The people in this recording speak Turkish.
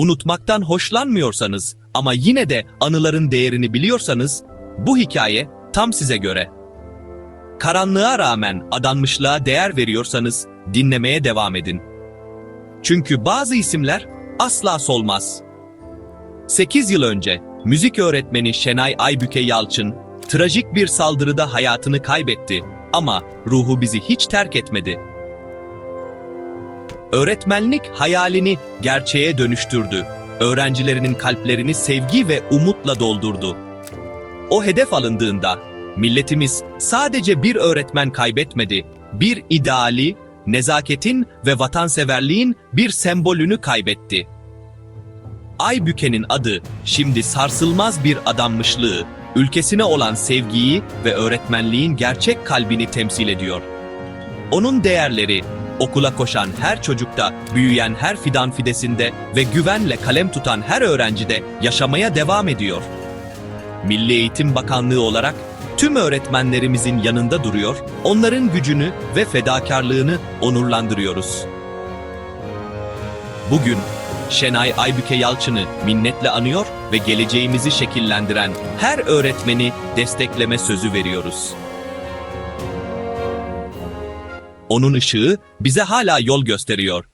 unutmaktan hoşlanmıyorsanız ama yine de anıların değerini biliyorsanız bu hikaye tam size göre. Karanlığa rağmen adanmışlığa değer veriyorsanız dinlemeye devam edin. Çünkü bazı isimler asla solmaz. 8 yıl önce müzik öğretmeni Şenay Aybüke Yalçın trajik bir saldırıda hayatını kaybetti ama ruhu bizi hiç terk etmedi. Öğretmenlik hayalini gerçeğe dönüştürdü. Öğrencilerinin kalplerini sevgi ve umutla doldurdu. O hedef alındığında milletimiz sadece bir öğretmen kaybetmedi, bir ideali, nezaketin ve vatanseverliğin bir sembolünü kaybetti. Aybüke'nin adı şimdi sarsılmaz bir adanmışlığı, ülkesine olan sevgiyi ve öğretmenliğin gerçek kalbini temsil ediyor. Onun değerleri, okula koşan her çocukta, büyüyen her fidan fidesinde ve güvenle kalem tutan her öğrencide yaşamaya devam ediyor. Milli Eğitim Bakanlığı olarak tüm öğretmenlerimizin yanında duruyor, onların gücünü ve fedakarlığını onurlandırıyoruz. Bugün Şenay Aybüke Yalçın'ı minnetle anıyor ve geleceğimizi şekillendiren her öğretmeni destekleme sözü veriyoruz. Onun ışığı bize hala yol gösteriyor